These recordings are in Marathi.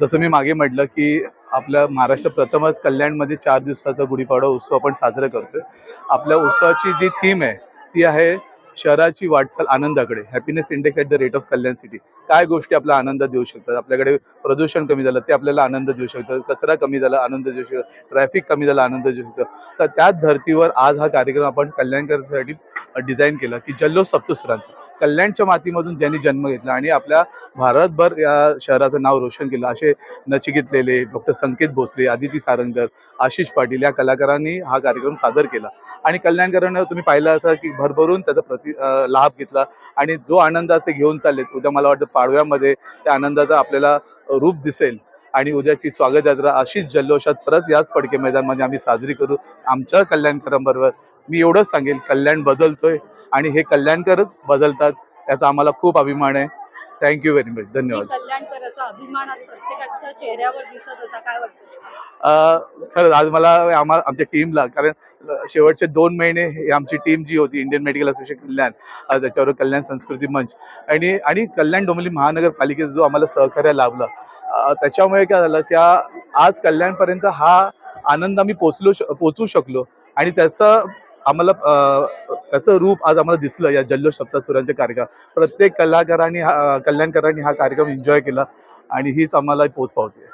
जसं मी मागे म्हटलं की आपल्या महाराष्ट्र प्रथमच कल्याणमध्ये चार दिवसाचा गुढीपाडवा उत्सव आपण साजरा करतोय. आपल्या उत्सवाची जी थीम आहे ती आहे शहराची वाटचाल आनंदाकडे happiness index at the rate of Kalyan city काय गोष्टी आपला आनंद देऊ शकतात? आपल्याकडे प्रदूषण कमी झालं ते आपल्याला आनंद देऊ शकतं. कचरा कमी झाला आनंद देऊ शकतं. ट्रॅफिक कमी झाला आनंद देऊ शकतं. तर त्याच धर्तीवर आज हा कार्यक्रम आपण कल्याणकरांसाठी डिझाईन केला की जल्लोष सप्तसुरांचा. कल्याणच्या मातीमधून ज्यांनी जन्म घेतला आणि आपल्या भारतभर या शहराचं नाव रोशन केलं असे नचिकेत लेले डॉक्टर संकेत भोसले आदिती सारंगकर आशिष पाटील या कलाकारांनी हा कार्यक्रम सादर केला. आणि कल्याणकरांना तुम्ही पाहिलं असाल की भरभरून त्याचा प्रति लाभ घेतला आणि जो आनंद ते घेऊन चाललेत उद्या मला वाटतं पाडव्यामध्ये त्या आनंदाचा आपल्याला रूप दिसेल आणि उद्याची स्वागत यात्रा अशीच जल्लोषात परत याच फडके मैदानमध्ये आम्ही साजरी करू. आमच्या कल्याणकरांबरोबर मी एवढंच सांगेल कल्याण बदलतोय. आणि हे कल्याणकर बदलतात याचा आम्हाला खूप अभिमान आहे. थँक्यू व्हेरी मच धन्यवाद. कल्याणकराचा खरंच आज मला आम्हा आमच्या टीमला कारण शेवटचे दोन महिने ही आमची टीम जी होती इंडियन मेडिकल असोसिएशन कल्याण त्याच्यावर कल्याण संस्कृती मंच आणि आणि कल्याण डोंबिवली महानगरपालिकेचा जो आम्हाला सहकार्य लाभला त्याच्यामुळे काय झालं त्या आज कल्याणपर्यंत हा आनंद आम्ही पोचलो पोचू शकलो आणि त्याचं आम्हाला त्याचं रूप आज आम्हाला दिसलं या जल्लोष सप्तासुरांच्या कार्यक्रम. प्रत्येक कलाकारांनी हा कल्याणकरांनी हा कार्यक्रम एन्जॉय केला आणि हीच आम्हाला पोच पावते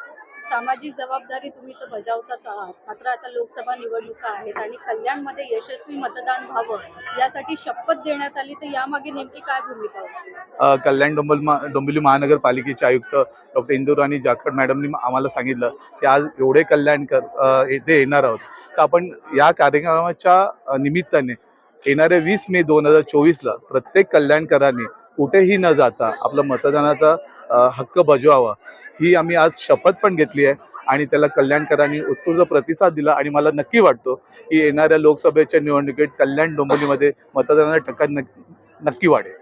सामाजिक जबाबदारी तुम्ही तर बजावतात आहात. मात्र आता लोकसभा निवडणुका आहेत आणि कल्याणमध्ये यशस्वी मतदान व्हावं यासाठी शपथ देण्यात आली तर यामागे नेमकी काय भूमिका होती कल्याण डोंबल डोंबिवली महानगरपालिकेचे आयुक्त डॉक्टर इंदुराणी जाखड मॅडमनी आम्हाला सांगितलं की आज एवढे कल्याणकर येथे येणार आहोत. तर आपण या कार्यक्रमाच्या निमित्ताने येणाऱ्या वीस मे दोन हजार चोवीसला प्रत्येक कल्याणकरांनी कुठेही न जाता आपला मतदानाचा हक्क बजवावा. ही आम्ही आज शपथ पण घेतली आहे आणि त्याला कल्याणकरांनी उत्स्फूर्त प्रतिसाद दिला आणि मला नक्की वाटतो की येणाऱ्या लोकसभेच्या निवडणुकीत कल्याण डोंबिवलीमध्ये मतदानाचा टक्का नक्की नक्की वाढेल.